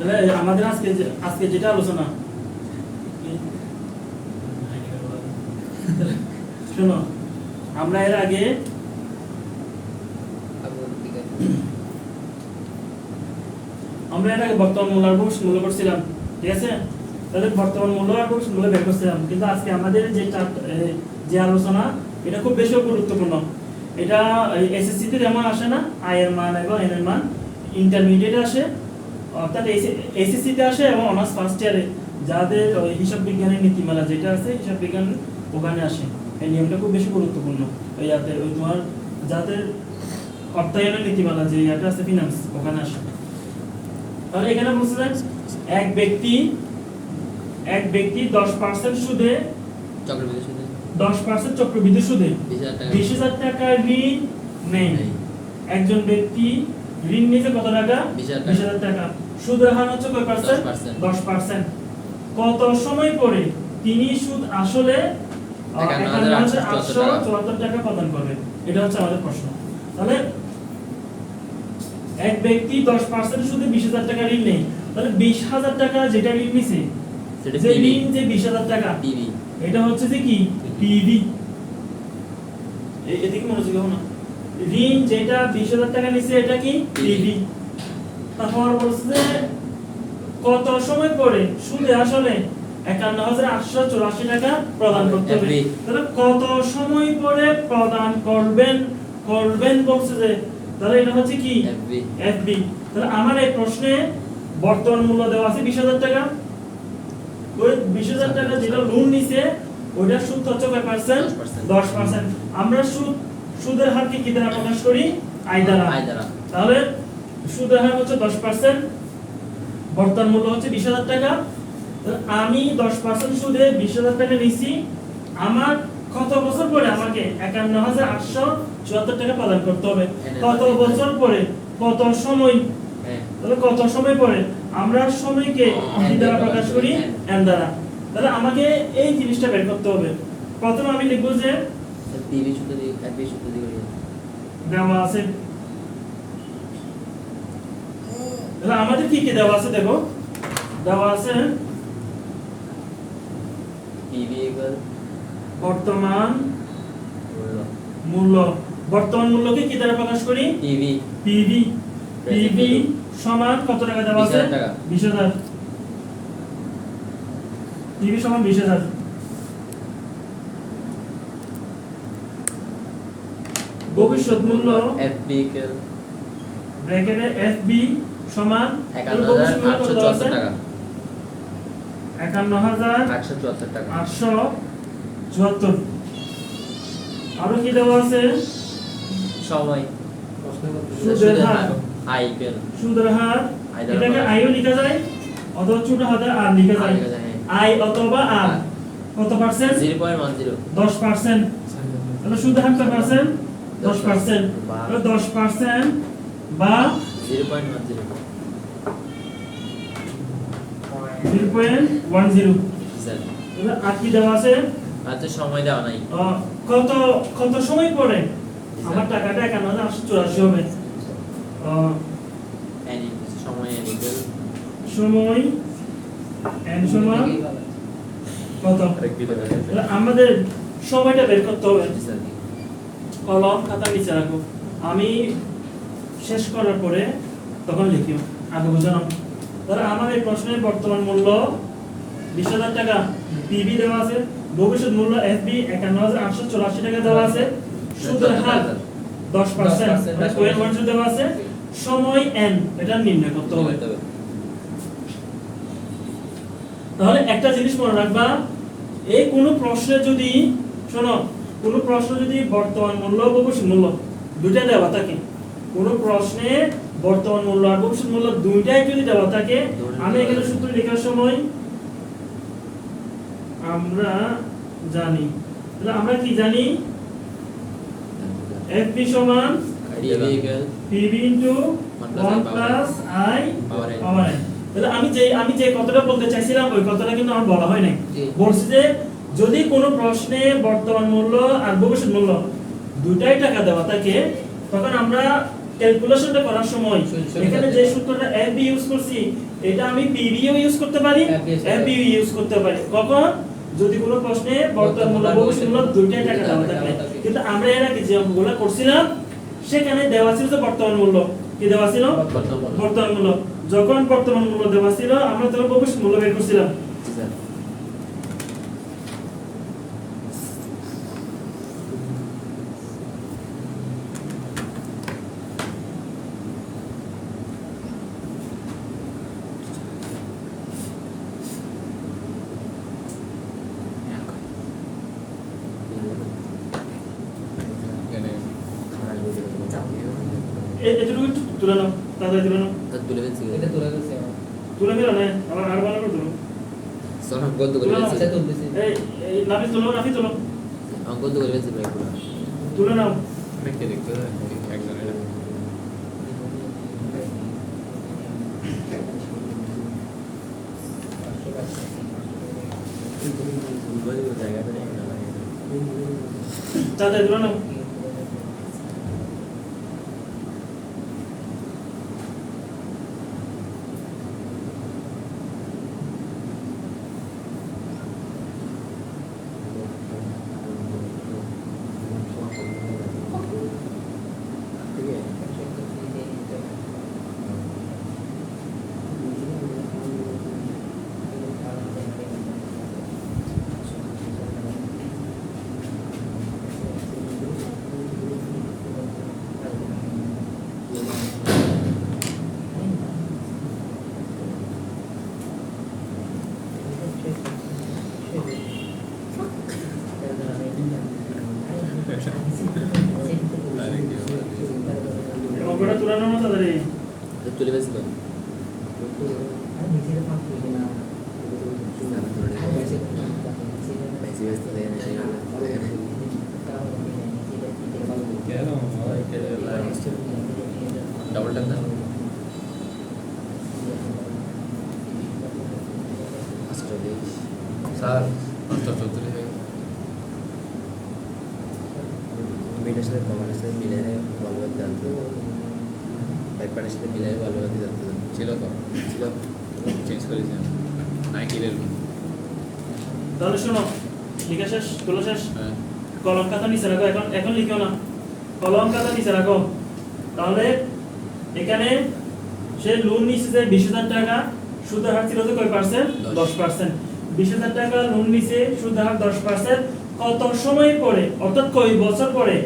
তাহলে আমাদের আজকে আজকে যেটা আলোচনা। শোনো, আমরা এর আগে আমরা এর আগে বর্তমান মূল্য ভবিষ্যৎ মূল্য করছিলাম, ঠিক আছে? তাহলে বর্তমান মূল্য আর ভবিষ্যৎ মূল্য বের করছিলাম, কিন্তু আজকে আমাদের যে যে আলোচনা, এটা খুব বেশি গুরুত্বপূর্ণ। এটা এসএসসি তে যেমন আসে না আই এর মান এবং এন এর মান ইন্টারমিডিয়েট আসে অর্থাৎ এসএসসি তে আসে এবং অনার্স ফার্স্ট ইয়ারে যাদের হিসাব বিজ্ঞানের নীতিমালা যেটা আছে হিসাব বিজ্ঞান ওখানে আসে। এই নিয়মটা খুব বেশি গুরুত্বপূর্ণ। ওই যাতে ওই তোমার যাদের অর্থায়নের নীতিমালা যে এটা আছে ফিনান্স ওখানে আসে। তাহলে এখানে বলছে যে এক ব্যক্তি এক ব্যক্তি দশ পার্সেন্ট সুদে চক্রবৃদ্ধি সুদে। দশ পার্সেন্ট চক্রবৃদ্ধি সুদে। বিশ হাজার টাকা। ঋণ নেই নেই। একজন ব্যক্তি ঋণ নিয়েছে কত টাকা? বিশ হাজার টাকা। সুদের হার হচ্ছে কয় পার্সেন্ট দশ পার্সেন্ট কত সময় পরে তিনি সুদ আসলে আটশো চুয়াত্তর টাকা। প্রদান করবে এটা হচ্ছে আমাদের প্রশ্ন। তাহলে এক ব্যক্তি দশ পার্সেন্ট সুদে বিশ হাজার টাকা ঋণ নেই তাহলে বিশ হাজার টাকা যেটা ঋণ নিছে যে ঋণ যে বিশ হাজার টাকা এটা হচ্ছে যে কি? পিভি এদিকে মনোযোগ হও না। ঋণ যেটা বিশ হাজার টাকা নিচ্ছে এটা কি? পিভি তারপর বলছে কত সময় পরে সুদে আসলে একান্ন হাজার আটশো চুরাশি টাকা প্রদান করতে হবে। তাহলে কত সময় পরে প্রদান করবেন করবেন বলছে যে তাহলে এটা হচ্ছে কি? এফবি তাহলে আমার এই প্রশ্নে বর্তমান মূল্য দেওয়া আছে বিশ হাজার টাকা। ওই বিশ হাজার টাকা যেটা লোন নিছে ওইটা সুদ হচ্ছে কয় পার্সেন্ট দশ পার্সেন্ট আমরা সুদ সুদের হারকে কি দ্বারা প্রকাশ করি? আয় দ্বারা। তাহলে সুদের হার হচ্ছে দশ পার্সেন্ট বর্তমান মূল্য হচ্ছে বিশ হাজার টাকা। আমি দশ পার্সেন্ট সুদে বিশ হাজার টাকা নিছি আমার কত বছর পরে আমাকে একান্ন হাজার আটশো চুয়াত্তর টাকা প্রদান করতে হবে? কত বছর পরে? কত সময়? হ্যাঁ। তাহলে কত সময় পরে? আমরা সময়কে দ্বারা প্রকাশ করি এন দ্বারা। তাহলে আমাকে এই জিনিসটা বের করতে হবে। প্রথমে আমি লিখব যে। দেওয়া আছে। তাহলে আমাদের কি কি দেওয়া আছে দেখো? দেওয়া আছে বর্তমান মূল্য। বর্তমান মূল্যকে কি দ্বারা প্রকাশ করি? পিবি পিভি পিভি সমান কত টাকা দেওয়া আছে? 20,000 বিশ হাজার। পিভি সমান বিশ হাজার। ভবিষ্যৎ মূল্য এফবি ব্র্যাকেটে এফবি সমান একান্ন হাজার আটশো চুয়াত্তর আরও কি দেওয়া আছে? সময়। সুদের হার। হার। আই ইকুয়াল সুদের হার। এটাকে আইও লেখা যায় অথবা ছোট হাতে আর লেখা যায়। আই অথবা আর। আর। কত percent zero point one zero. দশ পার্সেন্ট তাহলে সুদের হার কত পার্সেন্ট দশ পার্সেন্ট দশ পার্সেন্ট বা zero point one zero zero point one zero আর কি দেওয়া আছে? সময় দেওয়া নাই। কত কত সময় পরে আমার টাকাটা একান্ন হাজার আটশো চুরাশি হবে। এন সময় এন সময় এন সমান কত? আরেকটি দেওয়া আছে। তাহলে আমাদের সময়টা বের করতে হবে। কলম খাতা নিচে রাখো। আমি শেষ করার পরে তখন লিখিও আগে বোঝানো তাহলে আমার এই প্রশ্নের বর্তমান মূল্য বিশ হাজার টাকা পিবি দেওয়া আছে ভবিষ্যৎ মূল্য এফবি একান্ন হাজার আটশো চুরাশি টাকা দেওয়া আছে সুদের হার দশ পার্সেন্ট 10% কোয়েন ওয়ান দেওয়া আছে সময় এন এটা নির্ণয় করতে হবে। তাহলে একটা জিনিস মনে রাখবা এই কোনো প্রশ্নে যদি শোনো কোনো প্রশ্ন যদি বর্তমান মূল্য ভবিষ্যৎ মূল্য দুইটা দেওয়া থাকে কোনো প্রশ্নে বর্তমান মূল্য আর ভবিষ্যৎ মূল্য দুইটাই যদি দেওয়া। থাকে আমি এখানে সূত্র লেখার সময় আমরা জানি। তাহলে আমরা কি জানি? এফপি সমান PB equal PB into 1 plus I 1 power plus n. I power তাহলে আমি যে আমি যে কথাটা বলতে চাইছিলাম ওই কথাটা কিন্তু আমার বলা হয় নাই। বলছি যে যদি কোনো প্রশ্নে বর্তমান মূল্য আর ভবিষ্যৎ মূল্য দুটাই টাকা দেওয়া থাকে তখন আমরা ক্যালকুলেশনটা করার সময় এখানে যে সূত্রটা এফ বি ইউজ করছি এটা আমি পিবিও ইউজ করতে পারি এফ বি ইউজ করতে পারি। কখন? যদি কোনো প্রশ্নে বর্তমান মূল্য ভবিষ্যৎ মূল্য দুইটাই টাকা দেওয়া থাকে কিন্তু আমরা এর আগে যে অঙ্কগুলো করছিলাম সেখানে দেওয়া ছিল যে বর্তমান মূল্য কি দেওয়া ছিল? বর্তমান। বর্তমান মূল্য যখন বর্তমান মূল্য দেওয়া ছিল আমরা তখন ভবিষ্যৎ মূল্য বের করছিলাম জি স্যার এই এতটুকু একটু তুলে নাও তাড়াতাড়ি তুলে ফেলছি। এটা তুলে আমার। তুলে নিল না আবার আর ভালো করে তুলো। স্যার অঙ্ক তো করে। ফেলছি। এই এই নাফি তুলো নাফি তুলো। অঙ্ক তো করে ফেলছি প্রায় পুরো। তুলে নাও। দেখতে দেখতে একজনের। জায়গাটা তাড়াতাড়ি তুলে নাও ঠিক আছে অঙ্কটা তুলে নাও না তাড়াতাড়ি তো তুলে ফেলছি তো বেশি ব্যস্ত দেয় না কেন ডবল টাক দাও অষ্টবিশ স্যার পাঁচটা চৌত্রিশ হয়ে মিটার সাথে মিলে বলব জানতো। ব্যাকপার্টের সাথে মিলে বলব জানতো। ছিল তো? ছিল। চেঞ্জ করেছি। নাইকিরের তাহলে শোনো লিখা শেষ তোলা শেষ? হ্যাঁ। কলম খাতা নিচে রাখো এখন এখন লিখো না। কলম খাতা নিচে রাখো। তাহলে এখানে সে লোন নিচ্ছে যে বিশ হাজার টাকা সুদের হার ছিল যে কয় পার্সেন্ট দশ। পার্সেন্ট বিশ হাজার টাকা লোন নিছে সুদের হার দশ পার্সেন্ট কত সময় পরে অর্থাৎ কয় বছর পরে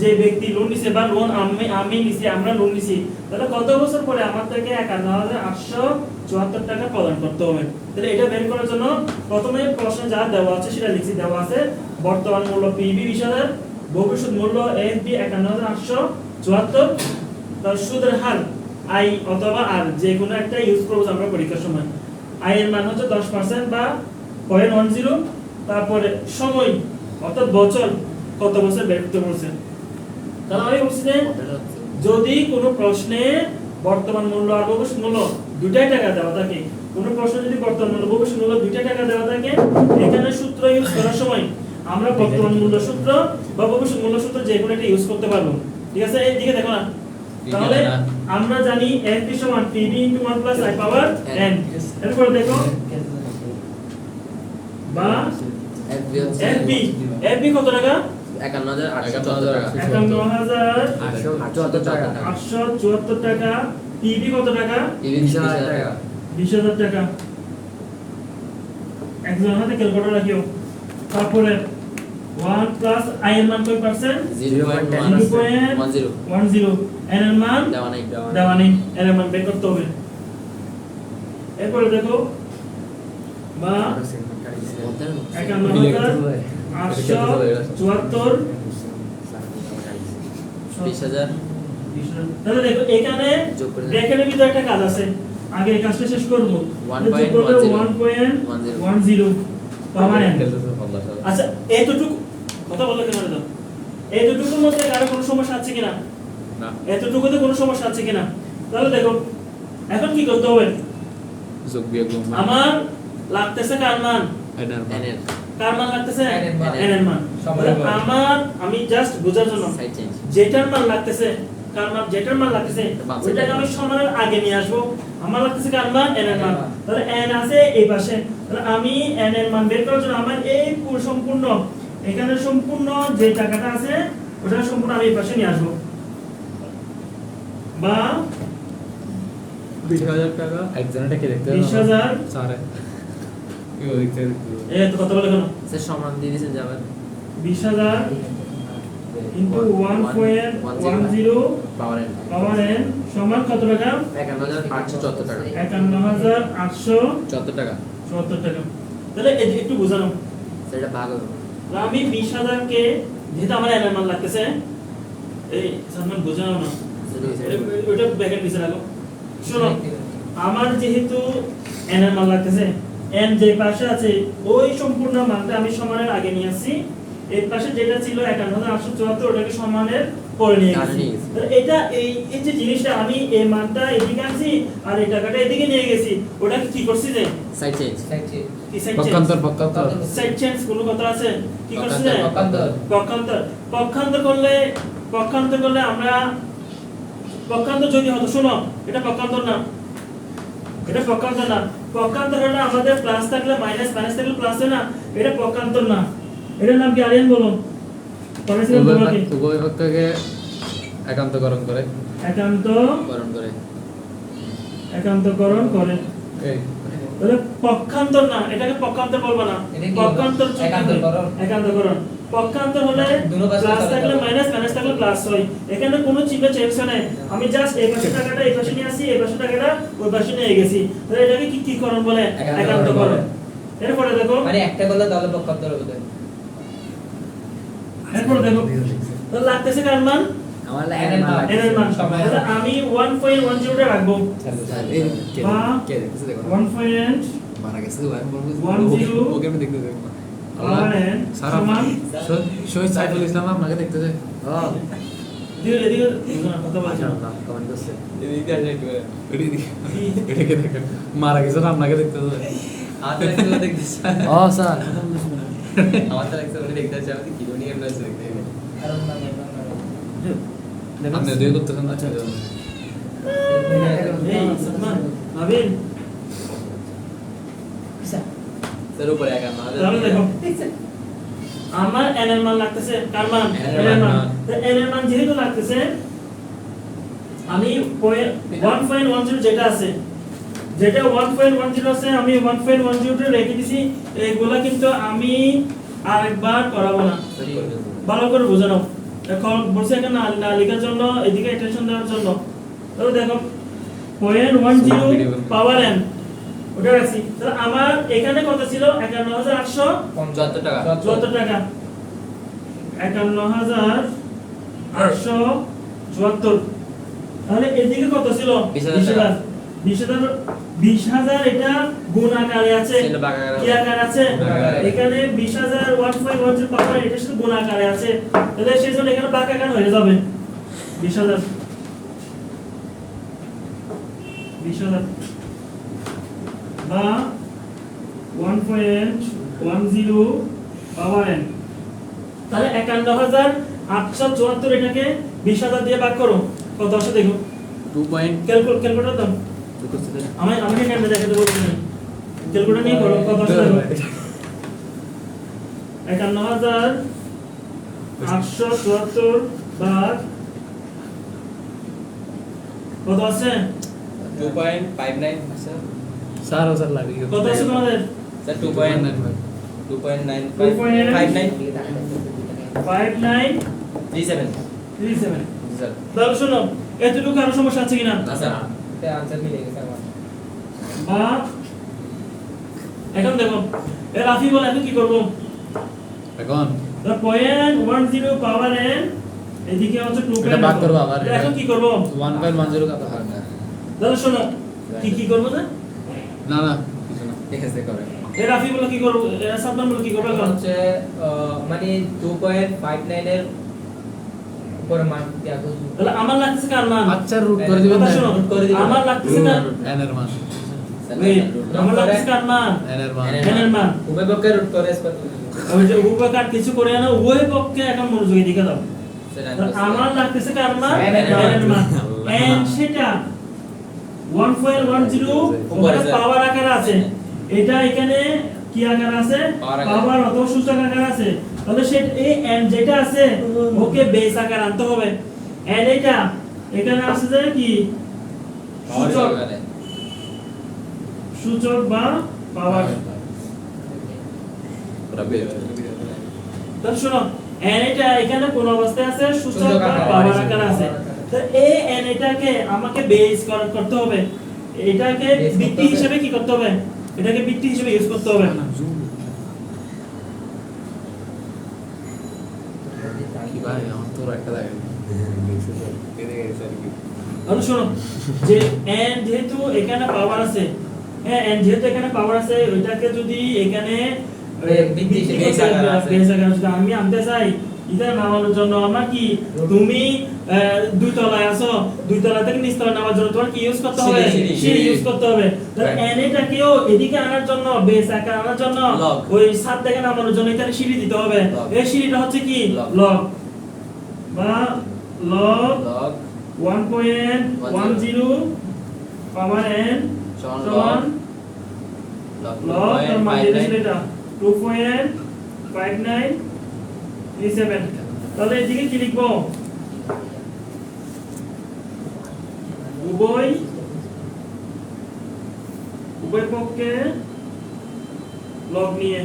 যে ব্যক্তি লোন নিছে বা লোন আমি আমি নিছি, আমরা লোন নিছি, তাহলে কত বছর পরে আমার থেকে একান্ন হাজার আটশো চুয়াত্তর টাকা প্রদান করতে হবে? তাহলে এটা বের করার জন্য প্রথমে প্রশ্নে যা দেওয়া আছে সেটা লিখছি, দেওয়া আছে, বর্তমান মূল্য পিবি বিশ হাজার ভবিষ্যৎ মূল্য এফবি একান্ন হাজার আটশো চুয়াত্তর, তার সুদের হার আই অথবা আর যে কোনো একটা ইউজ করব আমরা পরীক্ষার সময়। আই এর মান হচ্ছে দশ পার্সেন্ট বা পয়েন্ট ওয়ান জিরো তারপরে সময়, অর্থাৎ বছর কত বছর বের করতে বলছে তাহলে আমি বলছি যে যদি কোনো প্রশ্নে বর্তমান মূল্য আর ভবিষ্যৎ মূল্য দুটাই টাকা দেওয়া থাকে কোনো প্রশ্নে যদি বর্তমান মূল্য ভবিষ্যৎ মূল্য দুটাই টাকা দেওয়া থাকে এখানে সূত্র ইউজ করার সময় আমরা বর্তমান মূল্য সূত্র বা ভবিষ্যৎ মূল্য সূত্র যে কোনো একটা ইউজ করতে পারব। ঠিক আছে? এই দিকে দেখো না। তাহলে আমরা জানি f p সমান pb into 1 plus i power n এরপর দেখো। বা fb fb কত টাকা? একান্ন হাজার আটশো একান্ন চুয়াত্তর হাজার টাকা আটশো চুয়াত্তর টাকা। আটশো চুয়াত্তর টাকা। pb কত টাকা? বিশ হাজার টাকা। বিশ হাজার টাকা। একজন হাতে ক্যালকুলেটর রাখিও। তারপরে ওয়ান প্লাস আই এর মান কয় percent. Zero point one zero point one zero. One zero. N এর মান? দেওয়া নেই দেওয়া নেই। এর মান বের করতে হবে। এরপরে দেখো বা একান্ন হাজার আটশো চুয়াত্তর। বিশ হাজার। তাহলে দেখো এখানে। ব্র্যাকেটের ভিতরে একটা কাজ আছে। আগে এই কাজটা শেষ করব। 1.10 one point one zero power N আচ্ছা এতটুকু কথা বলো কেন দাও এতটুকুর মধ্যে কারও কোনো সমস্যা আছে কিনা? না। এতটুকুতে কোনো সমস্যা আছে কিনা? তাহলে দেখো এখন কি করতে হবে? যোগ বিয়োগ আমার লাগতেছে কার মান? মান। কার মান লাগতেছে? N এর মান। আমার আমি জাস্ট বোঝার জন্য যেটার মান লাগতেছে কার মান যেটার মান লাগতেছে ওইটাকে আমি সমানের আগে নিয়ে আসব। আমার লাগতেছে কার মান n এর মান তাহলে n আছে এই পাশে। তাহলে আমি n এর মান বের করার জন্য আমার এই সম্পূর্ণ এখানে সম্পূর্ণ যে টাকাটা আছে ওটা সম্পূর্ণ আমি এই পাশে নিয়ে আসব। বা বিশ হাজার টাকা। একজনটা কে দেখতে বিশ হাজার। স্যার। কি দেখতে এ তো কত বলে কেন? স্যার সমান দিয়ে দিয়েছেন যাবেন বিশ হাজার into one point one zero power N power N সমান কত টাকা? একান্ন হাজার আটশো চুয়াত্তর টাকা। একান্ন হাজার আটশো চুয়াত্তর টাকা। চুয়াত্তর টাকা। তাহলে একটু বোঝানো। সেটা ভাগ হবে। আমি বিশ হাজারকে যেহেতু আমার এনার মান লাগতেছে এই সালমান বোঝানো না। ওইটা ব্যাকেট পিছে রাখো। শোনো আমার যেহেতু এনার মান লাগতেছে এন যে পাশে আছে ওই সম্পূর্ণ মানটা আমি সমানের আগে নিয়ে আসছি। এর পাশে যেটা ছিল একান্ন হাজার আটশো চুয়াত্তর ওটাকে সমানের পরে নিয়ে গেছি। এটা এই এই যে জিনিসটা আমি এই মানটা এদিকে আনছি আর এই টাকাটা এদিকে নিয়ে গেছি ওটাকে কি করছি যে? সাইড চেঞ্জ পক্ষান্তর পক্ষান্তর। সাইড চেঞ্জ কোনো কথা আছে? কি করছি যে? পক্ষান্তর। পক্ষান্তর। পক্ষান্তর করলে পক্ষান্তর করলে আমরা পক্ষান্তর যদি হতো শোনো এটা পক্ষান্তর না। এটা পক্ষান্তর না। পক্ষান্তর হলে আমাদের প্লাস থাকলে মাইনাস মাইনাস থাকলে প্লাস হয় না। এটা পক্ষান্তর না। এটার নাম কি আরিয়ান বলো পড়াছিলাম উভয় তোমাকে পক্ষ- উভয় পক্ষকে একান্তকরণ করে। একান্ত গরম করে। একান্তকরণ করে। তাহলে পক্ষান্তর না। এটাকে পক্ষান্তর বলব না। পক্ষান্তর? একান্তকরণ? একান্তকরণ। পক্ষান্তর হলে প্লাস থাকলে মাইনাস মাইনাস থাকলে প্লাস হয় এখানে কোনো চিহ্ন চেঞ্জ নেই আমি জাস্ট এই পাশে টাকাটা এই পাশে নিয়ে আসি এই পাশে টাকাটা ওই পাশে নিয়ে গেছি তাহলে এটাকে কি কি করণ বলে একান্তকরণ একান্তকরণ বলে। এরপরে দেখো মানে একটা করলে তাহলে পক্ষান্তর হবে এরপরে দেখো তাহলে লাগতেছে কার মান আমার এর মান। এর মান তাহলে আমি 1.10 টা রাখব কে দেখতেছে দেখো 1. মারা গেছে তো আমি বলব One zero. ওকে আমি দেখতে সমান শহীদ সাইফুল ইসলাম আপনাকে দেখতে চাই। মারা গেছে আপনাকে দেখতে চাই। স্যার সালমান নাবিল তাহলে দেখো। আমার n এর মান লাগতেছে কার মান? N n এর মান। তো n এর মান যেহেতু লাগতেছে আমি 1.10 যেটা আছে যেটা 1.10 আছে আমি 1.10 তে রেখে দিছি এইগুলা কিন্তু আমি আরেকবার করাবো না। ভালো করে বোঝানো এখন বলছে এখানে না- না লেখার জন্য এদিকে অ্যাটেনশন দেওয়ার জন্য। তবে দেখো point one zero power N ওটা রাখছি তাহলে আমার এখানে কত ছিল? একান্ন হাজার আটশো? পঞ্চাত্তর টাকা। চুয়াত্তর টাকা। একান্ন হাজার আটশো চুয়াত্তর। তাহলে এদিকে কত ছিল? বিশ হাজার। বিশ হাজার। বিশ হাজার এটা গুণ আকারে আছে। কি আকারে আছে? এখানে বিশ হাজার one point one zero power এটা শুধু গুণ আকারে আছে। তাহলে সেই জন্য এখানে বাঁকা আকার হয়ে যাবে। বিশ হাজার। বিশ হাজার। বা one point one zero power N তাহলে একান্ন হাজার আটশো চুয়াত্তর এটাকে বিশ হাজার দিয়ে ভাগ করো। কত আসে দেখো? টু পয়েন্ট ক্যালকুলেট ক্যালকুলেটর দাও। আমি আমি এখানে দেখাতে বলছি না। ক্যালকুলেটর নিয়ে করো কত আসে একান্ন হাজার আটশো চুয়াত্তর ভাগ কত আছে two point five nine sir ও স্যার লাগে। কত আছে তোমাদের? Sir two point two point nine 2.9 five nine five nine three seven three seven sir তাহলে শোনো এতটুকু আরও সমস্যা আছে কিনা? না স্যার। আনসার মিলে গেছে আমার। বা এখন দেখো এ রাফি বলে এখন কি করব? এখন? Point one zero power N এদিকে হচ্ছে টু এটা ভাগ করব আবার। এখন কি করব? তাহলে শোনো কি কি করব না? না না। কিছু করে। এ রাফি বলে কি করব? এ সাবধান বলে কি করব এখন? এখন হচ্ছে মানে টু পয়েন্ট ফাইভ নাইনের উপরে মান তাহলে আমার লাগতেছে কার মান? আচ্ছা রুট করে দিবেন কথা না করে দিবেন। আমার লাগতেছে কার এন এর মান? আমার লাগতেছে কার মান? এনের মান। এনের মান। উভয় পক্ষে রুট করে স্কয়ার ওই যে উভয় কার কিছু করে না উভয় পক্ষে এখন মনোযোগী দিকে দাও তো আমার লাগতেছে কার মান? এর সেটা। 1.10 পাওয়ার আকার আছে। এটা এখানে কি আকার আছে? পাওয়ার অথবা সূচক আকার আছে। তাহলে সে এই n যেটা আছে ওকে বেস আকার আনতে হবে। N এটা এখানে আছে যে কি? সূচক। সূচক বা পাওয়ার তাহলে শোনো n এটা এখানে কোন অবস্থায় আছে? সূচক সূচক বা পাওয়ার আকার। আছে। তো এই n এটাকে আমাকে বেস করতে হবে। এটাকে ভিত্তি হিসেবে কি করতে হবে? এটাকে ভিত্তি হিসেবে ইউজ করতে হবে কি ভাই আমার তোর একটা লাগে তাহলে শোনো যে n যেহেতু এখানে পাওয়ার আছে হ্যাঁ যেহেতু এখানে পাওয়ার আছে ওইটাকে যদি এখানে এ, আমি আনতে চাই। নামানোর জন্য আমার কি? তুমি দুই তলায় আছো? দুই তলা থেকে নিচ তলায় নামার জন্য তোমার কি ইউজ করতে হবে? সিঁড়ি। ইউজ করতে হবে। তাহলে. এদিকে আনার জন্য বেস আকার আনার জন্য ওই সাত থেকে নামানোর জন্য এখানে সিঁড়ি দিতে হবে. এই সিঁড়িটা হচ্ছে কি. লগ বা লগ লগ 1.10 পাওয়ার n সমান লগ লগ তার মানে এটা এটা 2.5937 তাহলে এদিকে কি লিখব? উভয় উভয় পক্ষে লগ নিয়ে।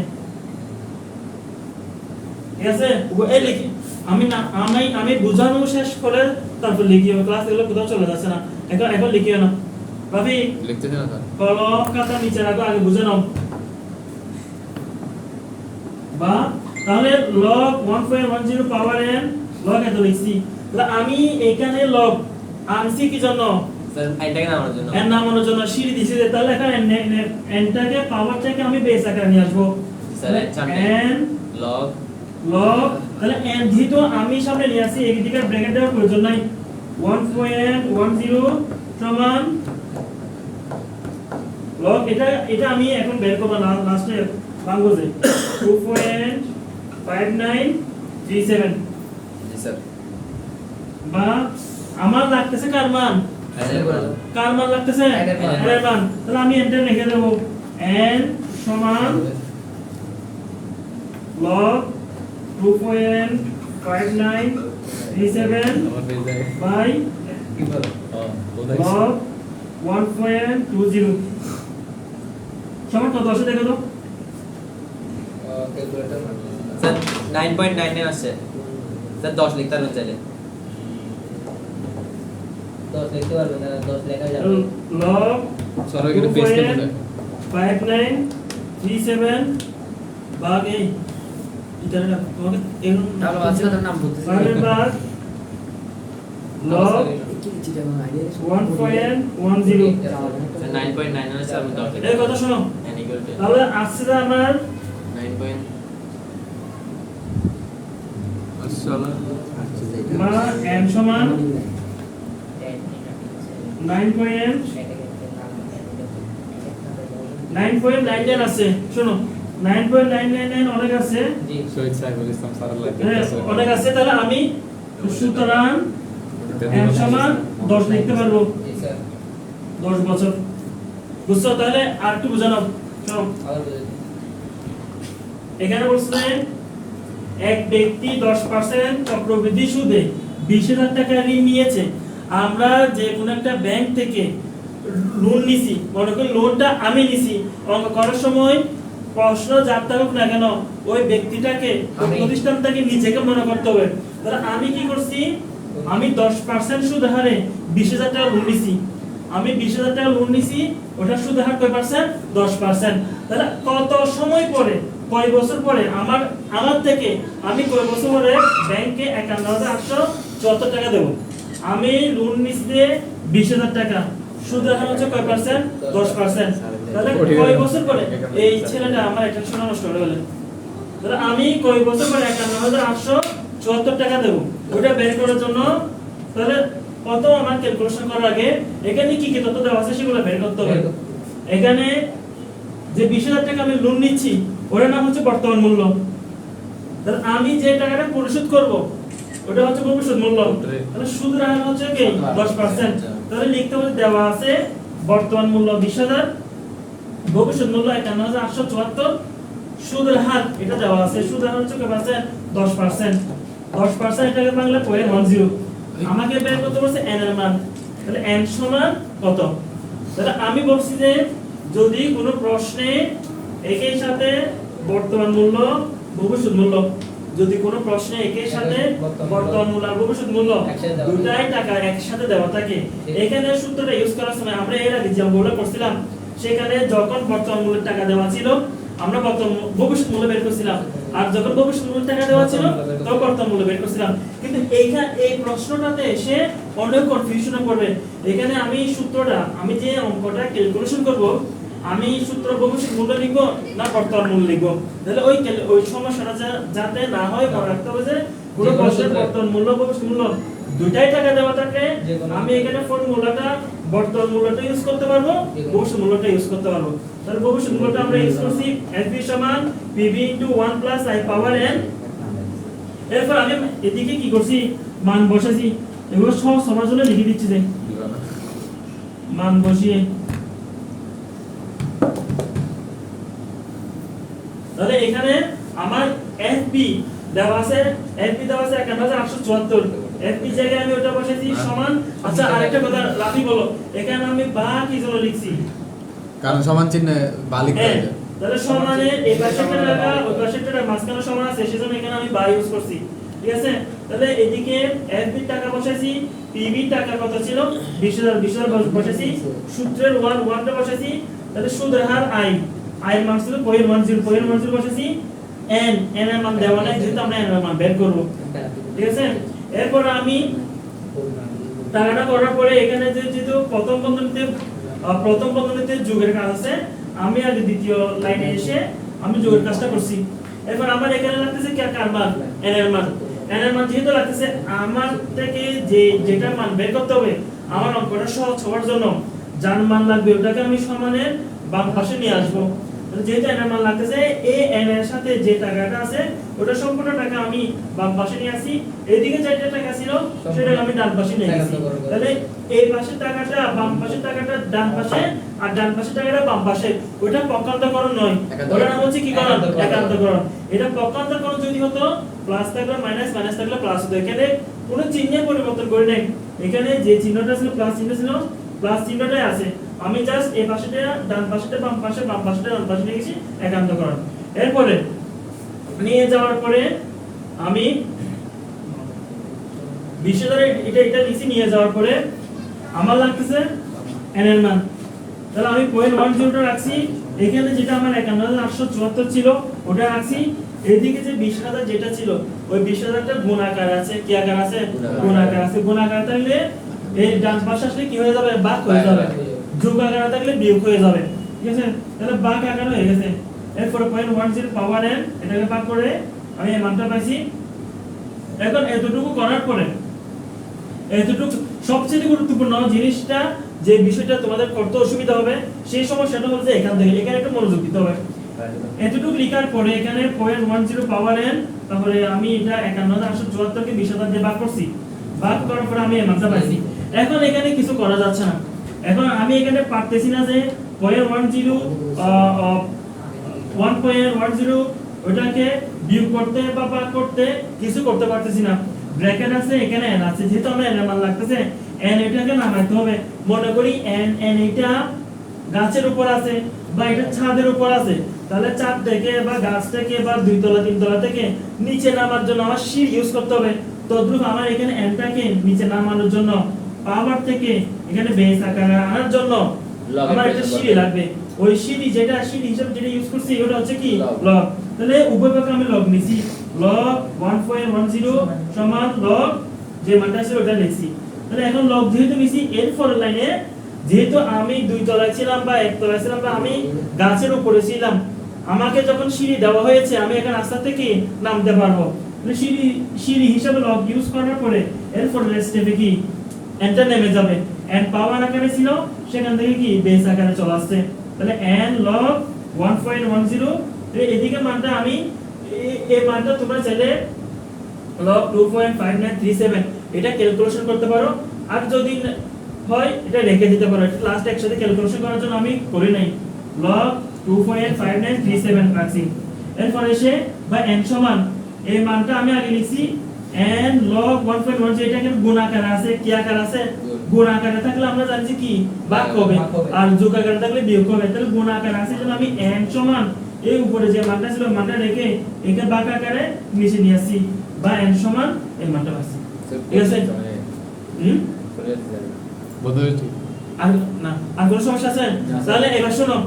ঠিক আছে? এই লিখি। আমি না আমি আমি বোঝানো শেষ করে তারপর লিখিও ক্লাস এগুলো কোথাও চলে যাচ্ছে না। এখন এখন লিখিও না ভাবি লিখতেছি না কলম খাতা নিচে রাখো আগে বুঝে নাও। বা তাহলে লগ 1.10 পাওয়ার n লগ এত লিখছি। তাহলে আমি এখানে লগ আনছি কি জন্য? এটাকে নামানোর জন্য। সিঁড়ি দিছি যে তাহলে এখানে n টাকে পাওয়ারটাকে আমি বেস আকারে নিয়ে আসব। N লগ লগ তাহলে n যেহেতু আমি সামনে নিয়ে আসি এদিকে ব্র্যাকেট দেওয়ার প্রয়োজন নাই। 1.10 সমান লগ এটা এটা আমি এখন বের করব লাস্টে ভাঙবো যে। 2.5937 জি স্যার বা আমার লাগতেছে কার মান দাও। কার মান লাগতেছে? এর মান। এর মান তাহলে আমি এন্টার লিখে দেব। n সমান log 2.5937 আমার পেজ যায় by কি বলো ও কোথায় log 1.20 সমান কত আসে দেখো তো? স্যার 9.99 আসছে স্যার 10 লিখতে পারবেন চাইলে। 10 লিখতে পারবেন না 10 লেখা যাবে log স্যার ওইখানে পেজ কেটে 5937 ভাগ এই। এটা না তোমাকে তাহলে আছে তার নাম বলতেছি। ভাগের ভাগ log কি চিটা কোন আইডিয়া 1.10 স্যার 9.99 আমি 10 এই কথা শোনো। N equal to তাহলে আসছে যে আমার 9. চলো মা সমান 9. 9.99 আছে শোনো 9.999 অনেক আছে। জি। শহীদ সাহেবুল ইসলাম স্যার হ্যাঁ, অনেক আছে তাহলে আমি সুতরাং n সমান 10 লিখতে পারব। জি স্যার। 10 বছর। বুঝছ? তাহলে আর একটু বোঝানো শোনো আবার বলে দিন। এখানে বলছে এক ব্যক্তি দশ পার্সেন্ট চক্রবৃদ্ধি সুদে বিশ হাজার টাকা ঋণ নিয়েছে। আমরা যে কোনো একটা ব্যাংক থেকে লোন নিছি মনে করি লোনটা আমি নিছি অঙ্ক করার সময় প্রশ্ন যার হোক না কেন ওই ব্যক্তিটাকে প্রতিষ্ঠানটাকে নিজেকে মনে করতে হবে। তাহলে আমি কি করছি? আমি দশ পার্সেন্ট সুদ হারে বিশ হাজার টাকা লোন নিছি। আমি বিশ হাজার টাকা লোন নিছি ওটা সুদ হার কয় পার্সেন্ট দশ পার্সেন্ট তাহলে কত সময় পরে কয় বছর পরে আমার আমার থেকে আমি কয় বছর পরে ব্যাংকে একান্ন হাজার আটশো চুয়াত্তর টাকা দেবো? আমি লোন নিচ্ছি বিশ হাজার টাকা। সুদের হার হচ্ছে কয় পার্সেন্ট দশ পার্সেন্ট তাহলে কয় বছর পরে এই ছেলেটা আমার একটা সোনা নষ্ট করে গেলেন তাহলে আমি কয় বছর পরে একান্ন হাজার আটশো চুয়াত্তর টাকা দেবো। ওটা বের করার জন্য তাহলে কত আমার ক্যালকুলেশন করার আগে এখানে কি কি তথ্য দেওয়া আছে সেগুলো বের করতে হবে। এখানে যে বিশ হাজার টাকা আমি লোন নিচ্ছি ওটার নাম হচ্ছে বর্তমান মূল্য। তাহলে আমি যে টাকাটা পরিশোধ করব ওটা হচ্ছে ভবিষ্যৎ মূল্য তাহলে সুদের হার হচ্ছে কি? দশ পার্সেন্ট তাহলে লিখতে হবে দেওয়া আছে বর্তমান মূল্য বিশ হাজার ভবিষ্যৎ মূল্য একান্ন হাজার আটশো চুয়াত্তর। সুদের হার এটা দেওয়া আছে। সুদের হার হচ্ছে কত পার্সেন্ট দশ পার্সেন্ট দশ পার্সেন্ট এটাকে বাংলা ওয়ান জিরো। আমাকে বের করতে বলছে এর মান। তাহলে সমান কত? তাহলে আমি বলছি যে যদি কোনো প্রশ্নে একই সাথে বর্তমান মূল্য ভবিষ্যৎ মূল্য যদি কোনো প্রশ্নে একই সাথে বর্তমান মূল্য আর ভবিষ্যৎ মূল্য দুটাই টাকা একসাথে দেওয়া থাকে এখানে সূত্রটা ইউজ করার সময় আমরা এর আগে যে অঙ্কগুলো করছিলাম সেখানে যখন বর্তমান মূল্যের টাকা দেওয়া ছিল আমরা বর্তমান ভবিষ্যৎ মূল্য বের করছিলাম। আর যখন ভবিষ্যৎ মূল্যের টাকা দেওয়া ছিল তখন বর্তমান মূল্য বের করছিলাম। কিন্তু এইখানে এই প্রশ্নটাতে এসে অনেক কনফিউশনে পড়বে। এখানে আমি সূত্রটা আমি যে অঙ্কটা ক্যালকুলেশন করব আমি সূত্র ভবিষ্যৎ মূল্য লিখব না বর্তমান মূল্য লিখব? তাহলে ওই ওই সমস্যাটা যাতে না হয় মনে রাখতে হবে যে কোনো প্রশ্নের সূত্রে। বর্তমান মূল্য ভবিষ্যৎ মূল্য। দুটাই টাকা দেওয়া থাকে। আমি এখানে ফর্মুলাটা বর্তমান মূল্যটা ইউজ করতে পারব ভবিষ্যৎ মূল্যটা ইউজ করতে পারব। তাহলে ভবিষ্যৎ মূল্যটা আমরা ইউজ করছি fb সমান pb into 1 plus i power n এরপর আমি এদিকে কি করছি? মান বসাইছি। এগুলো সব সবার জন্য লিখে দিচ্ছি যে। মান বসিয়ে তাহলে এখানে আমার FB দেওয়া আছে FB দেওয়া আছে 1874 FB জায়গায় আমি ওটা বসাইছি সমান আচ্ছা আরেকটা কথা রাফি বলো। এখানে আমি বা কি জন্য লিখছি? কারণ সমান চিহ্নে বালিক হ্যাঁ, তাহলে সমানে এই পাশেরটা টাকা ওই পাশেরটা মাঝখানে সমান আছে সেজন্য এখানে আমি বা ইউজ করছি। ঠিক আছে? তাহলে এদিকে FB এর টাকা বসাইছি এর টাকা কত ছিল 20000 20000 বসাইছি সূত্রের 1 1 টা বসাইছি তাহলে সুদের হার i i এর মান ছিল 0.10 0.10 বসাইছি n n এর মান দেওয়া নাই, যেহেতু আমরা n এর মান বের করব। ঠিক আছে? এরপর আমি টাকাটা করার পরে এখানে যে যেহেতু প্রথম বন্ধনীতে প্রথম বন্ধনীতে যোগের কাজ আছে, আমি আগে দ্বিতীয় লাইনে এসে আমি যোগের কাজটা করছি। এরপর আমার এখানে লাগতেছে কে? কার মান? এন এর মান। এন এর মান যেহেতু লাগতেছে আমার থেকে যে, যেটা মান বের করতে হবে, আমার অঙ্কটা সহজ হওয়ার জন্য যার মান লাগবে ওটাকে আমি সমানের বাম পাশে নিয়ে আসব। যেহেতু এন এর মান লাগতেছে এ এন এর সাথে যে টাকাটা আছে ওটা সম্পূর্ণ টাকা আমি বাম পাশে নিয়ে আসি। এদিকে যেটা টাকা ছিল সেটা আমি ডান পাশে নিয়ে গেছি তাহলে এই পাশের টাকাটা বাম পাশের টাকাটা ডান পাশে আর ডান পাশের টাকাটা বাম পাশে। ওটা পক্ষান্তরকরণ নয়। ওটার নাম হচ্ছে কি করণ? একান্তকরণ। এটা পক্ষান্তরকরণ যদি হতো প্লাস থাকলে মাইনাস মাইনাস থাকলে প্লাস হতো। এখানে কোনো চিহ্নের পরিবর্তন করে নাই। এখানে যে চিহ্নটা ছিল প্লাস চিহ্ন ছিল প্লাস চিহ্নটাই আছে। আমি জাস্ট এই পাশেটা ডান পাশেটা বাম পাশে বাম পাশেটা ডান পাশে লিখেছি একান্তকরণ এরপরে নিয়ে যাওয়ার পরে আমি বিশ হাজার এটা এটা লিখছি নিয়ে যাওয়ার পরে আমার লাগতেছে এন এর মান। তাহলে আমি পয়েন্ট ওয়ান জিরোটা রাখছি এখানে যেটা আমার একান্ন হাজার আটশো চুয়াত্তর ছিল ওটা রাখছি। এদিকে যে বিশ হাজার যেটা ছিল ওই বিশ হাজারটা গুণাকার আছে কি আকার আছে? গুণাকার। গুণাকার আছে। গুণাকার থাকলে এই ডান পাশে আসলে কি হয়ে যাবে? বাক হয়ে যাবে। যোগ আকার থাকলে বিয়োগ হয়ে যাবে। ঠিক আছে? তাহলে বাক আকার হয়ে গেছে। এরপরে point one zero power N এটাকে ভাগ করে আমি এই মানটা পাইছি। এখন এতটুকু করার পরে এতটুকু সবচেয়ে গুরুত্বপূর্ণ জিনিসটা যে বিষয়টা তোমাদের করতে অসুবিধা হবে সেই সমস্যাটা হচ্ছে এখান থেকে। এখানে একটু মনোযোগ দিতে হবে। এতটুকু লিখার পরে এখানে point one zero power N তাহলে আমি এটা একান্ন হাজার আটশো চুয়াত্তরকে বিশ হাজার দিয়ে ভাগ করছি। ভাগ করার পরে আমি এমানটা পাইছি। এখন এখানে কিছু করা যাচ্ছে না। এখন আমি এখানে পারতেছি না যে point one zero one point one zero ওটাকে বিয়োগ করতে বা ভাগ করতে কিছু করতে পারতেছি না। ব্র্যাকেট আছে, এখানে এন আছে। যেহেতু আমরা এন এর মান লাগতেছে এন এটাকে নামাইতে হবে। মনে করি এন এন এটা গাছের উপর আছে বা এটা ছাদের উপর আছে। তাহলে ছাদ থেকে বা গাছ থেকে বা দুই তলা তিন তলা থেকে নিচে নামার জন্য আমার সিঁড়ি ইউজ করতে হবে। তদ্রুপ আমার এখানে এনটাকে নিচে নামানোর জন্য পাওয়ার থেকে এখানে বেস আকারে আনার জন্য আমার একটা সিঁড়ি লাগবে। ওই সিঁড়ি যেটা সিঁড়ি হিসেবে যেটা ইউজ করছি ওটা হচ্ছে কি? লগ। তাহলে উভয় পক্ষে আমি লগ নিছি। লগ 1.10 সমান লগ যে মানটা ছিল ওটা লিখছি। তাহলে এখন লগ যেহেতু নিছি এর পরের লাইনে যেহেতু আমি দুই তলায় ছিলাম বা এক তলায় ছিলাম বা আমি গাছের উপরে ছিলাম আমাকে যখন সিঁড়ি দেওয়া হয়েছে আমি এখন রাস্তা থেকে নামতে পারব। সিঁড়ি সিঁড়ি হিসাবে লগ ইউজ করার পরে এর পরের স্টেপে কি? এন্টার নেমে যাবে। এন্ড পাওয়ার আকারে ছিল? সেখান থেকে কি বেস আকারে চলে আসছে। তাহলে n log 1.10 এদিকে মানটা আমি এই মানটা তোমরা চাইলে log 2.5937 এটা ক্যালকুলেশন করতে পারো। আর যদি হয়, এটা রেখে দিতে পারো। এটা লাস্ট একসাথে ক্যালকুলেশন করার জন্য আমি করি নাই। Log 2.5937 রাখছি। এরপর এসে বা n সমান, এই মানটা আমি আগে লিখছি n log 1.1 এটা কিন্তু গুণ আকারে আছে কি আকারে আছে? গুণ। আকারে থাকলে আমরা জানছি কি? ভাগ হবে। আর যোগ আকারে থাকলে বিয়োগ হবে। তাহলে গুণ আকারে আছে জন্য আমি n সমান এই উপরে যে মানটা ছিল মানটা রেখে একে ভাগ আকারে নিচে নিয়ে আসছি বা n সমান এই মানটা পাচ্ছি ঠিক আছে? হুম? হয়েছে আর না আর কোনো সমস্যা আছে? তাহলে এবার শোনো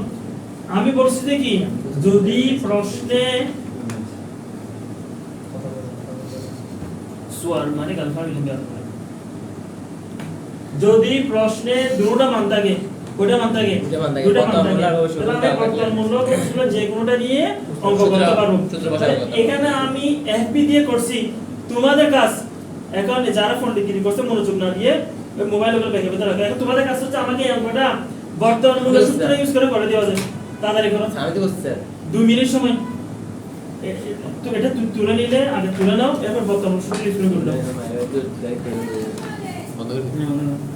আমি বলছি যে কি? যদি প্রশ্নে সোয়াল মানে গালফার লিঙ্গার যদি প্রশ্নে দুটোটা মান থাকে কোটা মান থাকে দুটো মান থাকে, দুটো তাহলে আমি বলছিল যে কোনোটা দিয়ে অঙ্ক করতে পারব। এখানে আমি এফবি দিয়ে করছি তোমাদের কাজ এখন যারা ফোন বিক্রি করছে মনোযোগ না দিয়ে মোবাইল ওগুলো ব্যাগে ভেতরে রাখো এখন তোমাদের কাজ হচ্ছে আমাকে অঙ্কটা বর্তমান মূল্য সূত্র ইউজ করে করে দেওয়া যায় তাড়াতাড়ি করো আমি তো মিনিট সময়। তো এটা তুমি তুলে নিলে আগে তুলে নাও এরপর বর্তমান সূত্র ইউজ করে দাও না, না, না।